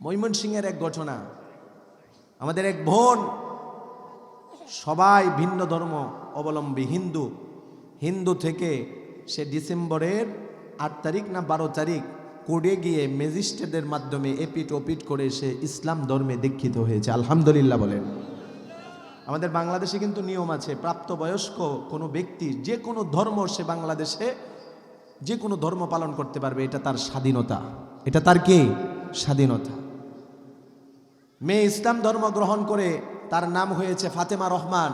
ময়মনসিংহের এক ঘটনা, আমাদের এক বোন, সবাই ভিন্ন ধর্ম অবলম্বী, হিন্দু। হিন্দু থেকে সে ডিসেম্বরের আট তারিখ না বারো তারিখ কোর্টে গিয়ে ম্যাজিস্ট্রেটের মাধ্যমে এপিট ওপিট করে সে ইসলাম ধর্মে দীক্ষিত হয়েছে। আলহামদুলিল্লাহ বলেন। আমাদের বাংলাদেশে কিন্তু নিয়ম আছে, প্রাপ্তবয়স্ক কোনো ব্যক্তি যে কোনো ধর্ম সে বাংলাদেশে যে কোনো ধর্ম পালন করতে পারবে, এটা তার স্বাধীনতা। এটা তার কি? স্বাধীনতা। মেয়ে ইসলাম ধর্ম গ্রহণ করে তার নাম হয়েছে ফাতেমা রহমান।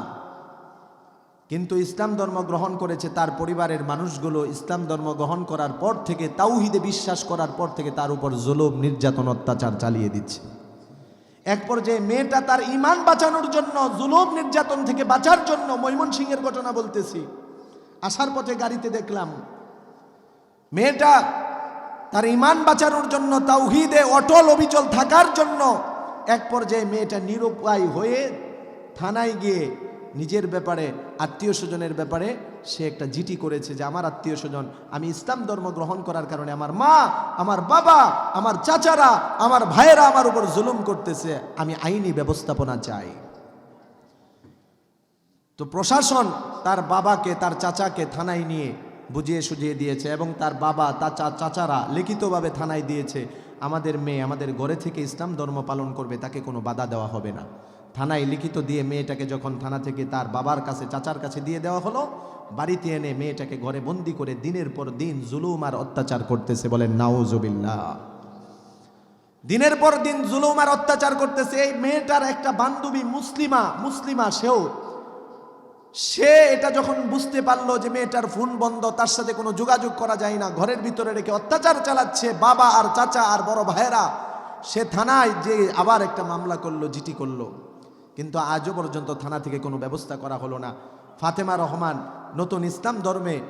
কিন্তু ইসলাম ধর্ম গ্রহণ করেছে তার পরিবারের মানুষগুলো ইসলাম ধর্ম গ্রহণ করার পর থেকে, তাওহিদে বিশ্বাস করার পর থেকে তার উপর জুলুম, নির্যাতন, অত্যাচার চালিয়ে দিচ্ছে। এক পর্যায়ে মেয়েটা তার ইমান বাঁচানোর জন্য, জুলুম, নির্যাতন থেকে বাঁচার জন্য ময়মনসিংহের ঘটনা বলতেছি। আসার পথে গাড়িতে দেখলাম, মেয়েটা তার ইমান বাঁচানোর জন্য, তাওহিদে অটল অবিচল থাকার জন্য এক পর্যায়ে মেয়েটা নিরুপায় হয়ে থানায় গিয়ে নিজের ব্যাপারে, আত্মীয় স্বজনের ব্যাপারে সে একটা জিটি করেছে যে, আমার আত্মীয় স্বজন, আমি ইসলাম ধর্ম গ্রহণ করার কারণে আমার মা, আমার বাবা, আমার চাচারা, আমার ভাইয়েরা আমার উপর জুলুম করতেছে, আমি আইনি ব্যবস্থাপনা চাই। তো প্রশাসন তার বাবাকে, তার চাচাকে থানায় নিয়ে বুঝিয়ে সুঝিয়ে দিয়েছে এবং তার বাবা, তার চাচারা লিখিতভাবে থানায় দিয়েছে আমাদের মেয়ে আমাদের ঘরে থেকে ইসলাম ধর্ম পালন করবে, তাকে কোনো বাধা দেওয়া হবে না। থানায় লিখিত দিয়ে মেয়েটাকে যখন থানা থেকে তার বাবার কাছে, চাচার কাছে দিয়ে দেওয়া হলো, বাড়িতে এনে মেয়েটাকে ঘরে বন্দি করে দিনের পর দিন জুলুম আর অত্যাচার করতেছে বলেন, নাউজুবিল্লাহ। দিনের পর দিন জুলুম আর অত্যাচার করতেছে, এই মেয়েটার একটা বান্ধবী মুসলিমা মুসলিমা সেও সে এটা যখন বুঝতে পারল যে মেয়েটার ফোন বন্ধ, তার সাথে কোনো যোগাযোগ করা যায় না, ঘরের ভিতরে রেখে অত্যাচার চালাচ্ছে বাবা আর চাচা আর বড় ভাইয়েরা, সে থানায় যে আবার একটা মামলা করল, জিটি করল। কিন্তু আজও পর্যন্ত থানা থেকে কোনো ব্যবস্থা করা হলো না। ফাতেমা রহমান, নতুন ইসলাম ধর্মে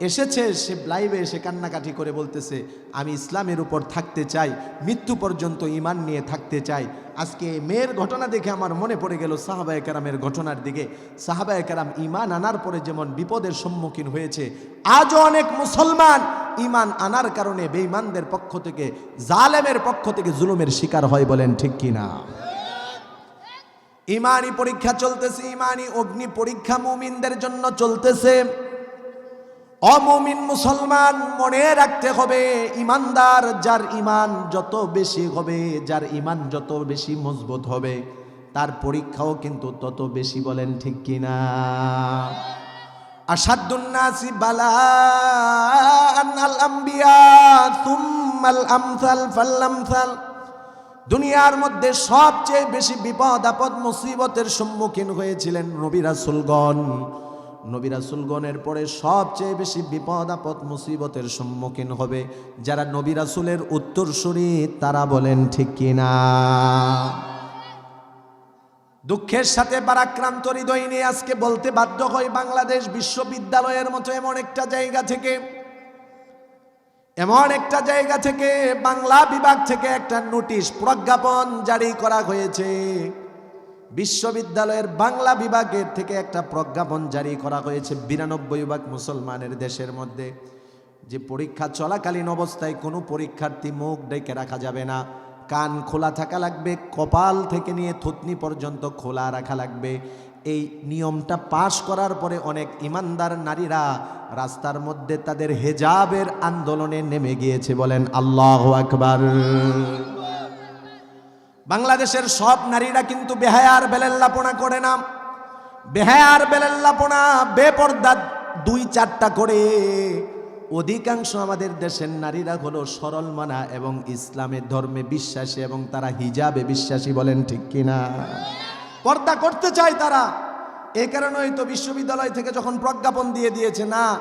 এসেছে, সে লাইভে এসে কান্নাকাটি করে বলতেছে, আমি ইসলামের উপর থাকতে চাই, মৃত্যু পর্যন্ত ইমান নিয়ে থাকতে চাই। আজকে মেয়ের ঘটনা দেখে আমার মনে পড়ে গেল সাহাবায় কেরামের ঘটনার দিকে। সাহাবায় কেরাম ইমান আনার পরে যেমন বিপদের সম্মুখীন হয়েছে, আজও অনেক মুসলমান ইমান আনার কারণে বেঈমানদের পক্ষ থেকে, জালেমের পক্ষ থেকে জুলুমের শিকার হয় বলেন ঠিক কিনা? ইমানি পরীক্ষা চলতেছে ইমানি অগ্নি পরীক্ষা মুমিনদের জন্য চলতেছে। অমুমিন মুসলমান মনে রাখতে হবে, ইমানদার যার ইমান যত বেশি হবে, যার ইমান যত বেশি মজবুত হবে, তার পরীক্ষাও কিন্তু তত বেশি বলেন ঠিক কিনা। আসাদুন্নাসি ফাল্লামসাল। দুনিয়ার মধ্যে সবচেয়ে বেশি বিপদ আপদ মুসিবতের সম্মুখীন হয়েছিলেন নবী রাসূলগণ। নবী রাসূলগণের পরে সবচেয়ে বেশি বিপদ, আপদ, মুসিবতের সম্মুখীন হবে। যারা নবী রাসূলের উত্তরসূরি, তারা বলেন, ঠিক কিনা? দুঃখের সাথে বারাক্রান্ত হৃদয় নিয়ে আজকে বলতে বাধ্য হয় বাংলাদেশ বিশ্ববিদ্যালয়ের মতো এমন একটা জায়গা থেকে। এমন একটা জায়গা থেকে, বাংলা বিভাগ থেকে একটা নোটিশ প্রজ্ঞাপন জারি করা হয়েছে। বিশ্ববিদ্যালয়ের বাংলা বিভাগের থেকে একটা প্রজ্ঞাপন জারি করা হয়েছে বিরানব্বই ভাগ মুসলমানের দেশের মধ্যে। যে পরীক্ষা চলাকালীন অবস্থায় কোনো পরীক্ষার্থী মুখ ডেকে রাখা যাবে না। কান খোলা থাকা লাগবে, কপাল থেকে নিয়ে থুতনি পর্যন্ত খোলা রাখা লাগবে। এই নিয়মটা পাশ করার পরে অনেক ইমানদার নারীরা রাস্তার মধ্যে তাদের হেজাবের আন্দোলনে নেমে গিয়েছে বলেন আল্লাহ আকবার। বাংলাদেশের সব নারীরা কিন্তু বেহায়ার বেলেল্লাপনা করে না। বেহায়ার বেলেল্লাপনা, বেপর্দা দুই চারটা করে। অধিকাংশ আমাদের দেশের নারীরা হলো সরল মানা এবং ইসলামের ধর্মে বিশ্বাসী এবং তারা হিজাবে বিশ্বাসী বলেন ঠিক কিনা? পর্দা করতে চায় তারা। এ কারণেই তো বিশ্ববিদ্যালয় থেকে যখন প্রজ্ঞাপন দিয়ে দিয়েছে, না,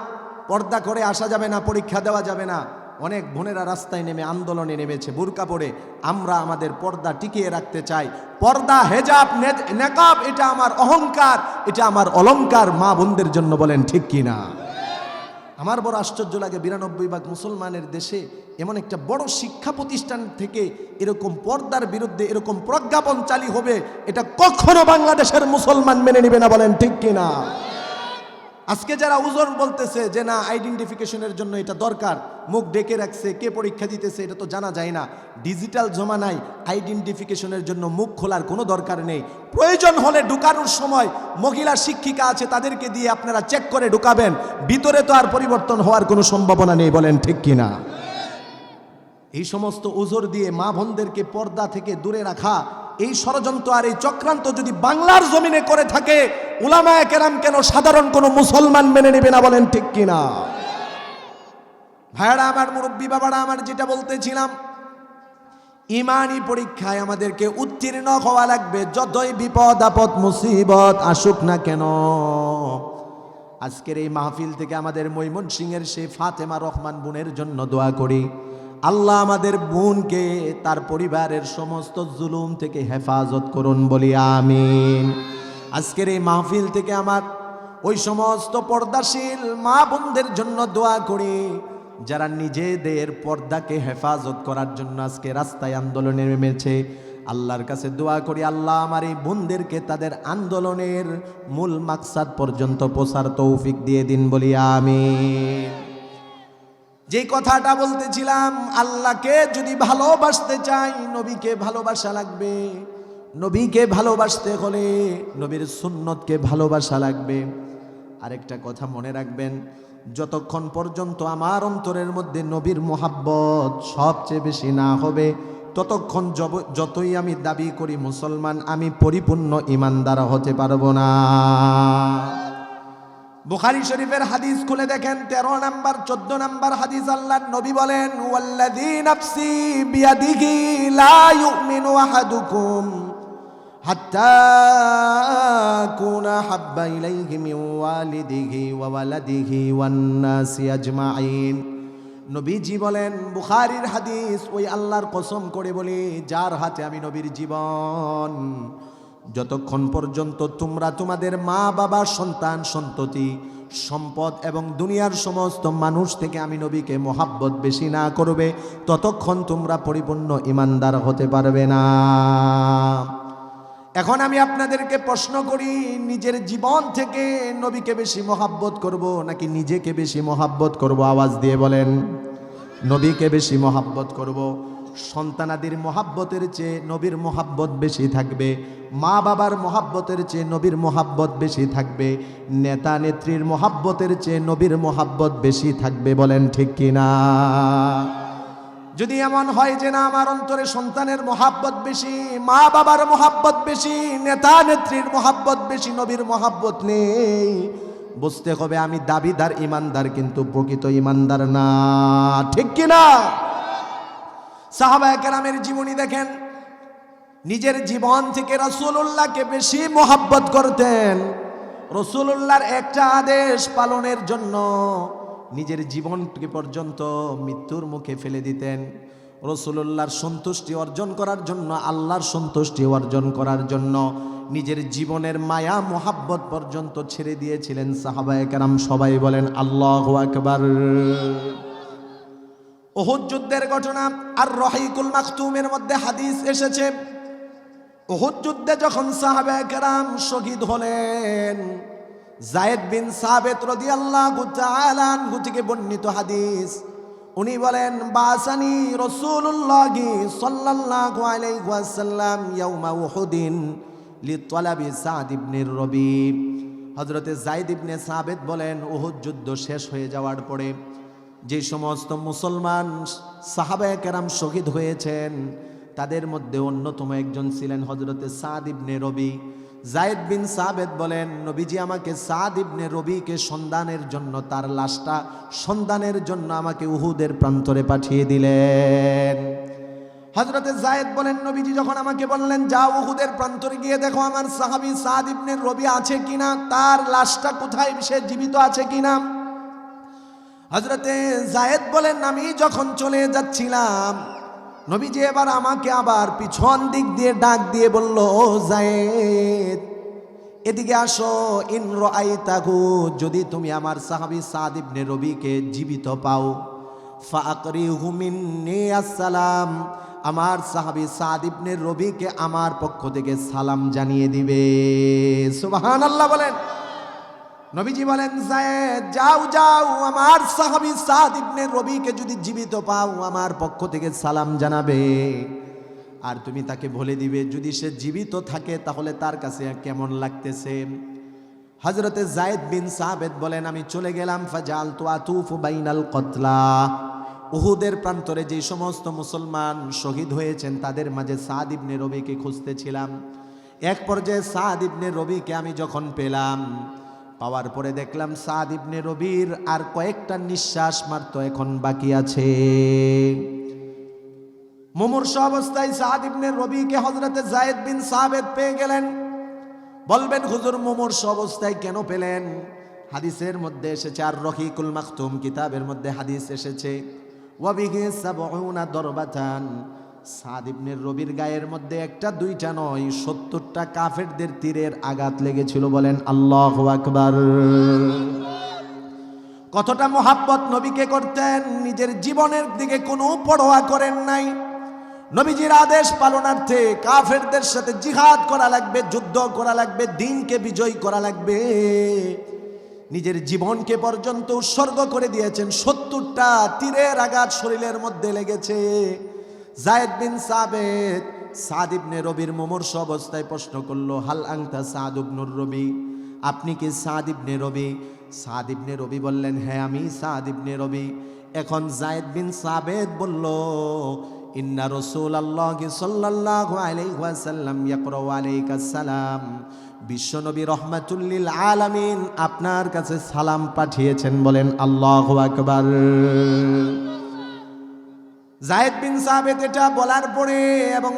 পর্দা করে আসা যাবে না, পরীক্ষা দেওয়া যাবে না। অনেক বোনেরা রাস্তায় নেমে আন্দোলনে নেমেছে, বুরকা পরে। আমরা আমাদের পর্দা টিকিয়ে রাখতে চাই। পর্দা, হেজাব নেকাব, এটা আমার অহংকার, এটা আমার অলংকার মা বোনদের জন্য বলেন ঠিক কিনা আমার বড় আশ্চর্য লাগে বিরানব্বই ভাগ মুসলমানের দেশে এমন একটা বড় শিক্ষা প্রতিষ্ঠান থেকে এরকম পর্দার বিরুদ্ধে এরকম প্রজ্ঞাপন চালি হবে, এটা কখনো বাংলাদেশের মুসলমান মেনে নেবে না বলেন ঠিক কিনা আজকে যারা উজর বলতেছে যে না আইডেন্টিফিকেশনের জন্য এটা দরকার, মুখ ডেকে রাখছে, কে পরীক্ষা দিতেছে, এটা তো জানা যায় না। ডিজিটাল জমানায় আইডেন্টিফিকেশনের জন্য মুখ খোলার কোনো দরকার নেই। প্রয়োজন হলে ঢুকানোর সময় মহিলা শিক্ষিকা আছে, তাদেরকে দিয়ে আপনারা চেক করে ঢুকাবেন। ভিতরে তো আর পরিবর্তন হওয়ার কোনো সম্ভাবনা নেই, বলেন ঠিক কিনা এই সমস্ত ওজোর দিয়ে মা বোনদেরকে পর্দা থেকে দূরে রাখা এই ষড়যন্ত্র আর এই চক্রান্ত যদি বাংলার জমিনে করে থাকে, উলামায় কেরাম কেন সাধারণ কোনো মুসলমান মেনে নেবে না বলেন ঠিক কিনা? ভাইয়ারা, আমার মুরব্বী বাবারা, আমার যেটা বলতেছিলাম, ইমানি পরীক্ষায় আমাদেরকে উত্তীর্ণ হওয়া লাগবে, যতই বিপদ, আপদ, মুসিবত আসুক না কেন। আজকের এই মাহফিল থেকে আমাদের মৈমন সিংয়ের সেই ফাতেমা রহমান বোনের জন্য দোয়া করি। আল্লাহ আমাদের বোনকে, তার পরিবারের সমস্ত জুলুম থেকে হেফাজত করুন বলি আমিন। আজকের এই মাহফিল থেকে আমার ওই সমস্ত পর্দাশীল মা বোনদের জন্য দোয়া করি, যারা নিজেদের পর্দাকে হেফাজত করার জন্য আজকে রাস্তায় আন্দোলনে নেমেছে। আল্লাহর কাছে দোয়া করি, আল্লাহ আমার এই বোনদেরকে তাদের আন্দোলনের মূল মাকসাদ পর্যন্ত পৌঁছার তৌফিক দিয়ে দিন বলি আমিন। যে কথাটা বলতেছিলাম, আল্লাহকে যদি ভালোবাসতে চাই, নবীকে ভালোবাসা লাগবে। নবীকে ভালোবাসতে হলে নবীর সুন্নতকে ভালোবাসা লাগবে। আরেকটা কথা মনে রাখবেন, যতক্ষণ পর্যন্ত আমার অন্তরের মধ্যে নবীর মোহাব্বত সবচেয়ে বেশি না হবে, ততক্ষণ যতই আমি দাবি করি মুসলমান, আমি পরিপূর্ণ ইমানদার হতে পারব না। বুখারি শরীফের হাদিস খুলে দেখেন, তেরো নাম্বার, চোদ্দ নাম্বার হাদিস আল্লাহ নবী বলেন, ওয়াল্লাযী নাফসি বিয়াদিহি লা ইউমিনু আহাদুকুম কুনা হাব্বা ইলাইহি মিন ওয়ালিদিহি ওয়া ওয়ালাদিহি ওয়ান নাসি নবীজি বলেন, বুখারীর হাদিস ওই আল্লাহর কসম করে বলি, যার হাতে আমি নবীর জীবন যতক্ষণ পর্যন্ত তোমরা তোমাদের মা বাবা সন্তান সন্ততি, সম্পদ এবং দুনিয়ার সমস্ত মানুষ থেকে আমি নবীকে মোহাব্বত বেশি না করবে, ততক্ষণ তোমরা পরিপূর্ণ ইমানদার হতে পারবে না। এখন আমি আপনাদেরকে প্রশ্ন করি, নিজের জীবন থেকে নবীকে বেশি মোহাব্বত করব নাকি নিজেকে বেশি মোহাব্বত করব? আওয়াজ দিয়ে বলেন, নবীকে বেশি মোহাব্বত করব। সন্তানাদির মহাব্বতের চেয়ে নবীর মহাব্বত বেশি থাকবে, মা বাবার মহাব্বতের চেয়ে নবীর মহাব্বত বেশি থাকবে, নেতা নেত্রীর মহাব্বতের চেয়ে নবীর মহাব্বত বেশি থাকবে বলেন ঠিক কিনা? যদি এমন হয় যে না, আমার অন্তরে সন্তানের মহাব্বত বেশি, মা বাবার মহাব্বত বেশি, নেতা নেত্রীর মহাব্বত বেশি, নবীর মহাব্বত নেই, বুঝতে হবে আমি দাবিদার ইমানদার, কিন্তু প্রকৃত ইমানদার না, ঠিক কিনা? সাহাবা কেরামের জীবনী দেখেন। নিজের জীবন থেকে রসুল্লাহকে বেশি মোহাব্বত করতেন। রসুল্লাহর একটা আদেশ পালনের জন্য নিজের জীবনকে পর্যন্ত মৃত্যুর মুখে ফেলে দিতেন। রসুল্লাহর সন্তুষ্টি অর্জন করার জন্য, আল্লাহর সন্তুষ্টি অর্জন করার জন্য নিজের জীবনের মায়া, মোহাব্বত পর্যন্ত ছেড়ে দিয়েছিলেন সাহাবায়ে কেরাম। সবাই বলেন, আল্লাহ আকবার। ওহুদ যুদ্ধের ঘটনা আর রহিকুল মাকতুমের মধ্যে হাদিস এসেছে। ওহুদ যুদ্ধে যখন সাহাবে কেরাম শহীদ হলেন, জায়েদ বিন সাবেত রদি আল্লাহ থেকে বর্ণিত হাদিস। উনি বলেন, বাসানি রসুল্লাহি সাল্লাল্লাহু আলাইহি ওয়াসাল্লাম ইয়াউমা উহুদিন লিতলাবি সাদ ইবনে রবি। হযরতে জায়েদ ইবনে সাবেত বলেন, উহুদ যুদ্ধ শেষ হয়ে যাওয়ার পরে যে সমস্ত মুসলমান সাহাবায়ে কেরাম শহীদ হয়েছেন, তাদের মধ্যে অন্যতম একজন ছিলেন হজরতে সাদ ইবনে রবি। জায়েদ বিন সাবেদ বলেন, নবীজি আমাকে সাদ ইবনে রবিকে সন্ধানের জন্য, তার লাশটা সন্ধানের জন্য আমাকে উহুদের প্রান্তরে পাঠিয়ে দিলেন। হজরতে জায়েদ বলেন, নবীজি যখন আমাকে বললেন, যাও উহুদের প্রান্তরে গিয়ে দেখো আমার সাহাবি সাদ ইবনে রবি আছে কিনা, তার লাশটা কোথায়, সে জীবিত আছে কিনা? হজরতে জায়েদ বলেন, আমি যখন চলে যাচ্ছিলাম, নবীজি এবার আমাকে আবার পিছন দিক দিয়ে ডাক দিয়ে বলল জায়েদ এদিকে আসো। ইন্দ্র আইতাকু যদি তুমি আমার সাহাবি সাদ ইবনে রবিকে জীবিত পাও ফাকরি হুমিন্নি আসসালাম, আমার সাহাবি সাদ ইবনে রবিকে আমার পক্ষ থেকে সালাম জানিয়ে দিবে। সুবাহান আল্লাহ বলেন। নবীজি বলেন, জায়েদ, যাও যাও, আমার সাহাবী সাদ ইবনে রবিকে যদি জীবিত পাও, আমার পক্ষ থেকে সালাম জানাবে। আর তুমি তাকে বলে দিবে, যদি সে জীবিত থাকে, তাহলে তার কাছে কেমন লাগতেছে? হজরতে জায়েদ বিন সাবেদ বলেন, আমি চলে গেলাম ফাজাল তো আতুফ বাইনাল কতলা। উহুদের প্রান্তরে যে সমস্ত মুসলমান শহীদ হয়েছেন, তাদের মাঝে সাদ ইবনে রবিকে খুঁজতেছিলাম। এক পর্যায়ে সাদ ইবনে রবিকে আমি যখন পেলাম পাওয়ার পরে দেখলাম সাদ ইবনে রবির আর কয়েকটা নিঃশ্বাস মাত্র এখন বাকি আছে। মুমূর্ষ অবস্থায় সাদ ইবনে রবিকে হজরতে জায়েদ বিন সাবেদ পেয়ে গেলেন। বলবেন, হুজুর, মুমূর্ষ অবস্থায় কেন পেলেন? হাদিসের মধ্যে এসেছে, আর রহিকুল মাকতুম কিতাবের মধ্যে হাদিস এসেছে ওয়াবিহি সাবউনা দরবাতান সাদ ইবনে রবির গায়ের মধ্যে একটা, দুইটা নয়, সত্তরটা কাফেরদের তীরের আঘাত লেগেছিল বলেন আল্লাহ আকবার। কতটা মোহাব্বত নবীকে করতেন, নিজের জীবনের দিকে কোনো পরোয়া করেন নাই। নবীজির আদেশ পালনার্থে কাফেরদের সাথে জিহাদ করা লাগবে, যুদ্ধ করা লাগবে, দিনকে বিজয় করা লাগবে। নিজের জীবনকে পর্যন্ত উৎসর্গ করে দিয়েছেন, সত্তরটা তীরের আঘাত শরীরের মধ্যে লেগেছে। জায়েদ বিন সাবেদ সাদ ইবনে রবির মুমূর্ষ অবস্থায় প্রশ্ন করল, হাল আংতা সাদ ইবনুর রবি? আপনি কি সাদ ইবনে রবি? সাদ ইবনে রবি বললেন হ্যাঁ আমি সাদ ইবনে রবি। এখন জায়েদ বিন সাবেদ বলল, ইন্না রসুল আল্লাহ সাল্লাল্লাহু আলাইহি ওয়াসাল্লাম ইয়াকরাউ আলাইকা সালাম। বিশ্বনবী রহমাতুল্লিল আলামিন আপনার কাছে সালাম পাঠিয়েছেন বলেন, আল্লাহু আকবার। জায়েদ বিন সাবেদ এটা বলার পরে এবং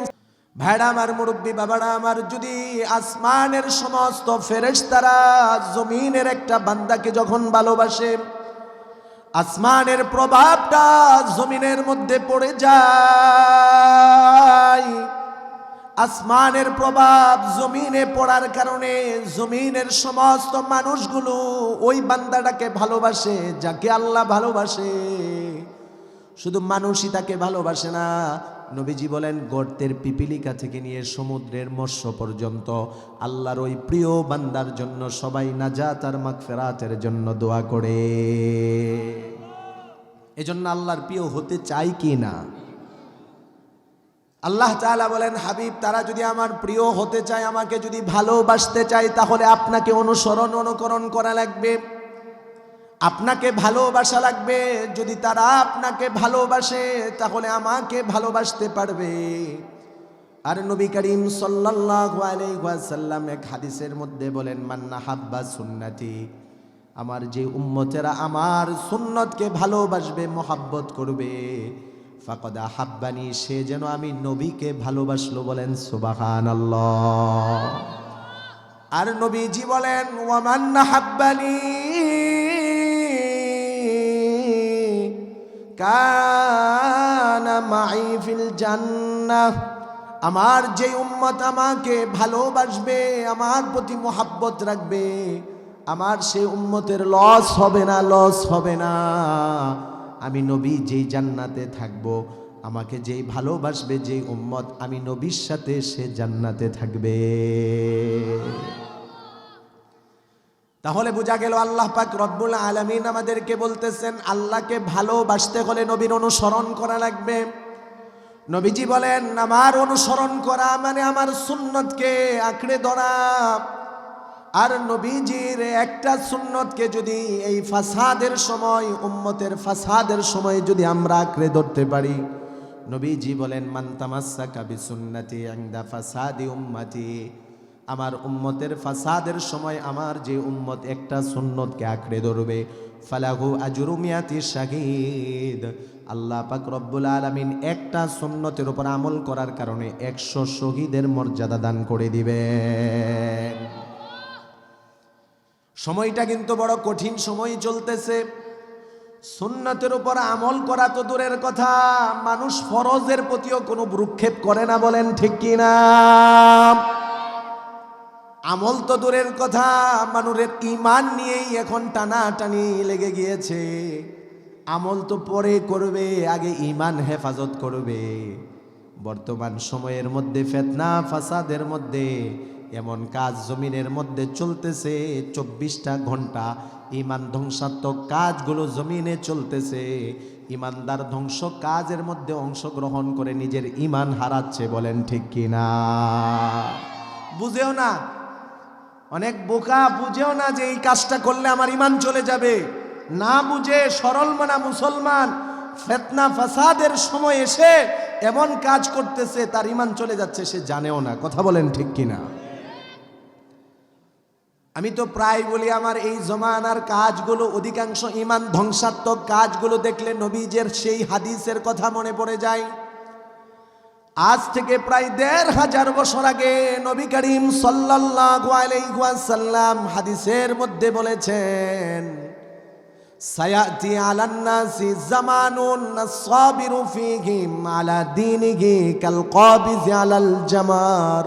ভাইরা আমার মুরব্বী বাবারা আমার যদি আসমানের সমস্ত ফেরেশতারা জমিনের একটা বান্দাকে যখন ভালোবাসে, আসমানের প্রভাবটা জমিনের মধ্যে পড়ে যায়। আসমানের প্রভাব জমিনে পড়ার কারণে জমিনের সমস্ত মানুষগুলো ওই বান্দাটাকে ভালোবাসে, যাকে আল্লাহ ভালোবাসে। শুধু মানুষই তাকে ভালোবাসে না। নবীজি বলেন, গর্তের পিপিলিকা থেকে নিয়ে সমুদ্রের মৎস্য পর্যন্ত আল্লাহর ওই প্রিয় বান্দার জন্য সবাই নাজাত আর মাগফেরাতের জন্য দোয়া করে। এজন্য আল্লাহর প্রিয় হতে চাই কি না? আল্লাহ তাআলা বলেন, হাবিব, তারা যদি আমার প্রিয় হতে চায়, আমাকে যদি ভালোবাসতে চায়, তাহলে আপনাকে অনুসরণ, অনুকরণ করা লাগবে। আপনাকে ভালোবাসা লাগবে। যদি তারা আপনাকে ভালোবাসে, তাহলে আমাকে ভালোবাসতে পারবে। আর নবী করিম সাল্লাল্লাহু আলাইহি এক হাদিসের মধ্যে বলেন মান্না হাব্বা সুন্নতি। আমার যে উম্মতেরা আমার সুন্নতকে ভালোবাসবে, মোহাব্বত করবে। ফাকদা হাব্বানি সে যেন আমি নবীকে ভালোবাসলো বলেন, সুবহানাল্লাহ। আর নবীজি বলেন ওয়ামান হাব্বানি কানা মাই ফিল জান্নাহ। আমার যে উম্মত আমাকে ভালোবাসবে, আমার প্রতি মোহাব্বত রাখবে, আমার সে উম্মতের লস হবে না লস হবে না। আমি নবী যেই জান্নাতে থাকব, আমাকে যেই ভালোবাসবে যেই উম্মত, আমি নবীর সাথে সে জান্নাতে থাকবে। তাহলে বোঝা গেল আল্লাহ পাক রব্বুল আলামিন আমাদেরকে বলতেছেন, আল্লাহকে ভালোবাসতে হলে নবীর অনুসরণ করা লাগবে। নবীজি বলেন, আমার অনুসরণ করা মানে আমার সুন্নতকে আঁকড়ে ধরা। আর নবীজির একটা সুন্নতকে যদি এই ফাসাদের সময়, উম্মতের ফাসাদের সময় যদি আমরা আঁকড়ে ধরতে পারি, নবীজি বলেন মান্তামাসাকা বিসুন্নতি আংদা ফাসাদি উম্মতি। আমার উম্মতের ফাসাদের সময় আমার যে উম্মত একটা সুন্নতকে আঁকড়ে ধরবে। ফালাহু আজরুমিয়াতি শাহিদ। আল্লাহ পাক রব্বুল আলামিন একটা সুন্নতের উপর আমল করার কারণে একশো শহীদের মর্যাদা দান করে দিবেন। সময়টা কিন্তু বড় কঠিন সময় চলতেছে। সুন্নতের উপর আমল করা তো দূরের কথা। মানুষ ফরজের প্রতিও কোনো ভ্রুক্ষেপ করে না বলেন ঠিক কি না আমল তো দূরের কথা মানুষের ইমান নিয়েই এখন টানাটানি লেগে গিয়েছে। আমল তো পরে করবে, আগে ইমান হেফাজত করবে। বর্তমান সময়ের মধ্যে ফেতনা, ফাসাদের মধ্যে এমন কাজ জমিনের মধ্যে চলতেছে, চব্বিশটা ঘণ্টা ইমান ধ্বংসাত্মক কাজগুলো জমিনে চলতেছে। ইমানদার ধ্বংস কাজের মধ্যে অংশগ্রহণ করে নিজের ইমান হারাচ্ছে বলেন ঠিক কিনা? বুঝেও না। অনেক বোকা বুঝেও না যে এই কাজটা করলে আমার ইমান চলে যাবে। না বুঝে সরল মানা মুসলমান, ফেতনা ফাসাদের সময় এসে এমন কাজ করতেছে, তার ইমান চলে যাচ্ছে, সে জানেও না। কথা বলেন ঠিক কিনা? আমি তো প্রায় বলি আমার এই জমানার কাজগুলো অধিকাংশ ইমান ধ্বংসাত্মক কাজগুলো দেখলে নবীজের সেই হাদিসের কথা মনে পড়ে যায়। আজ থেকে প্রায় দেড় হাজার বছর আগে নবী করিম ওয়াসাল্লাম হাদিসের মধ্যে বলেছেন জামার।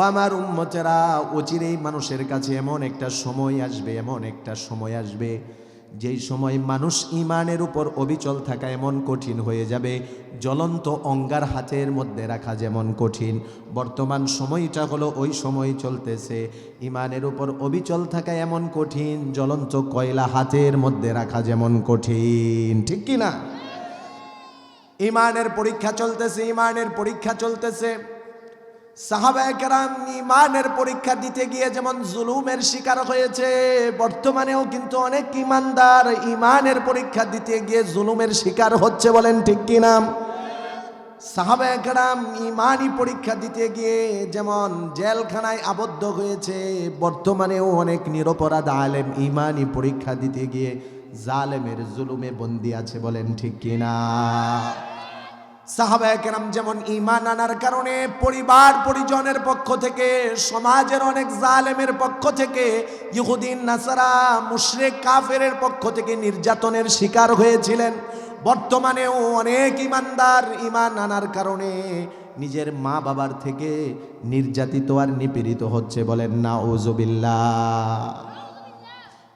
আমার উম্মতেরা, অচিরেই মানুষের কাছে এমন একটা সময় আসবে, এমন একটা সময় আসবে যেই সময় মানুষ ইমানের উপর অবিচল থাকা এমন কঠিন হয়ে যাবে, জ্বলন্ত অঙ্গার হাতের মধ্যে রাখা যেমন কঠিন। বর্তমান সময়টা হলো ওই সময় চলতেছে। ইমানের উপর অবিচল থাকা এমন কঠিন, জ্বলন্ত কয়লা হাতের মধ্যে রাখা যেমন কঠিন। ঠিক কি না? ইমানের পরীক্ষা চলতেছে, ইমানের পরীক্ষা চলতেছে। সাহাবায়াম ইমানের পরীক্ষা দিতে গিয়ে যেমন জুলুমের শিকার হয়েছে, বর্তমানেও কিন্তু অনেক ইমানদার ইমানের পরীক্ষা দিতে গিয়ে জুলুমের শিকার হচ্ছে বলেন ঠিক কিনা সাহাবায়াম ইমানই পরীক্ষা দিতে গিয়ে যেমন জেলখানায় আবদ্ধ হয়েছে, বর্তমানেও অনেক নিরপরাধ আলেম ইমানই পরীক্ষা দিতে গিয়ে জালেমের জুলুমে বন্দি আছে বলেন ঠিক কিনা সাহাবায়াম যেমন ইমান আনার কারণে পরিবার, পরিজনের পক্ষ থেকে, সমাজের অনেক জালেমের পক্ষ থেকে, ইহুদিন, নাসারা, মুশরেক, কাফেরের পক্ষ থেকে নির্যাতনের শিকার হয়েছিলেন। বর্তমানেও অনেক ইমানদার ইমান আনার কারণে নিজের মা বাবার থেকে নির্যাতিত আর নিপীড়িত হচ্ছে বলেন না ওজবিল্লা